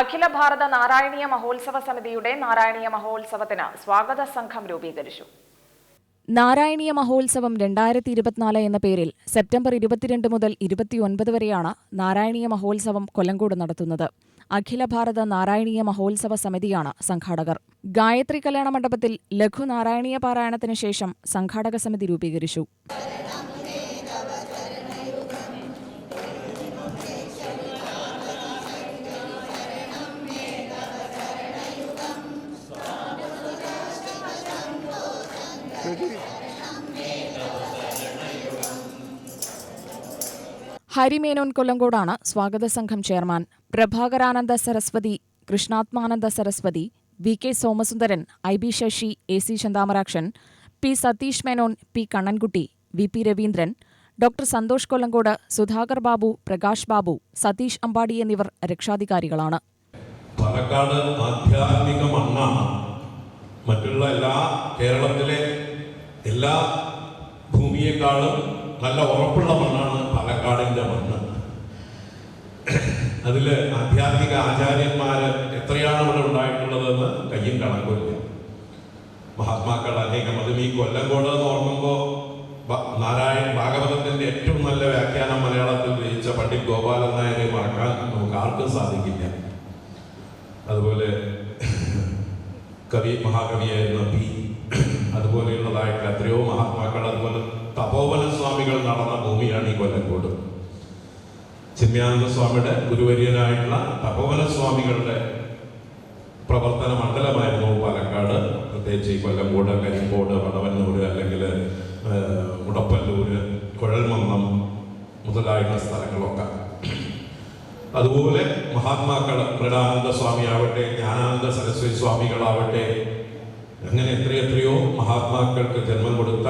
അഖില ഭാരത നാരായണീയ മഹോത്സവ സമിതിയുടെ നാരായണീയ മഹോത്സവത്തിന് സ്വാഗത സംഘം രൂപീകരിച്ചു. നാരായണീയ മഹോത്സവം രണ്ടായിരത്തി ഇരുപത്തിനാല് എന്ന പേരിൽ സെപ്റ്റംബർ ഇരുപത്തിരണ്ട് മുതൽ ഇരുപത്തിയൊൻപത് വരെയാണ് നാരായണീയ മഹോത്സവം കൊല്ലങ്കോട് നടത്തുന്നത്. അഖില ഭാരത നാരായണീയ മഹോത്സവ സമിതിയാണ് സംഘാടകർ. ഗായത്രി കല്യാണ മണ്ഡപത്തിൽ ലഘു നാരായണീയ പാരായണത്തിന് ശേഷം സംഘാടക സമിതി രൂപീകരിച്ചു. ഹരിമേനോൻ കൊല്ലങ്കോടാണ് സ്വാഗത സംഘം chairman. Prabhakarananda Saraswathi Krishnathmananda Saraswathi V K Somasundaran I B Sasi A C Chanthamarakshan P Satheesh Menon P Kannankutty V P Raveendran doctor Santhosh Kollengode Sudhakar Babu Prakash Babu Satheesh Ambadi എന്നിവർ രക്ഷാധികാരികളാണ്. പാലക്കാട് ആധ്യാത്മിക മണ്ണാണ്. മറ്റുള്ള എല്ലാ കേരളത്തിലെ എല്ലാ ഭൂമിയേക്കാളും നല്ല ഉറപ്പുള്ള മണ്ണാണ് പാലക്കാടിന്റെ മണ്ണ്. അതിൽ ആധ്യാത്മിക ആചാര്യന്മാര് എത്രയാണ് ഇവിടെ ഉണ്ടായിട്ടുള്ളതെന്ന് കയ്യും കണക്കില്ല മഹാത്മാക്കൾ അനേകം അതും ഈ കൊല്ലം എന്ന് ഓർക്കുമ്പോൾ നാരായണ ഭാഗവതത്തിന്റെ ഏറ്റവും നല്ല വ്യാഖ്യാനം മലയാളത്തിൽ രചിച്ച പണ്ഡിറ്റ് ഗോപാലൻ നായരെ മറക്കാൻ നമുക്ക് ആർക്കും സാധിക്കില്ല. അതുപോലെ കവി മഹാകവിയായിരുന്ന പി. അതുപോലെയുള്ളതായിട്ടുള്ള എത്രയോ മഹാത്മാക്കൾ അതുപോലെ തപോവന സ്വാമികൾ നടന്ന ഭൂമിയാണ് ഈ കൊല്ലങ്കോട്. ചിന്മയാനന്ദ സ്വാമിയുടെ ഗുരുവര്യനായിട്ടുള്ള തപോവന സ്വാമികളുടെ പ്രവർത്തന മണ്ഡലമായിരുന്നു പാലക്കാട്. പ്രത്യേകിച്ച് ഈ കൊല്ലങ്കോട് കരിങ്കോട് വടവന്നൂര് അല്ലെങ്കിൽ മുടപ്പല്ലൂര് കുഴൽമന്നം മുതലായുള്ള സ്ഥലങ്ങളൊക്കെ. അതുപോലെ മഹാത്മാക്കൾ പ്രണാനന്ദ സ്വാമി ആവട്ടെ ജ്ഞാനാനന്ദ സരസ്വതി സ്വാമികളാവട്ടെ അങ്ങനെ എത്രയെത്രയോ മഹാത്മാക്കൾക്ക് ജന്മം കൊടുത്ത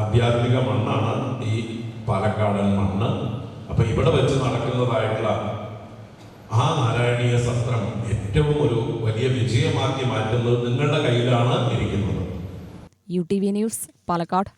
ആധ്യാത്മിക മണ്ണാണ് ഈ പാലക്കാടൻ മണ്ണ്. അപ്പൊ ഇവിടെ വെച്ച് നടക്കുന്നതായിട്ടുള്ള ആ നാരായണീയ സത്രം ഏറ്റവും ഒരു വലിയ വിജയമാക്കി മാറ്റുന്നത് നിങ്ങളുടെ കയ്യിലാണ് ഇരിക്കുന്നത്. U T V news Palakkad.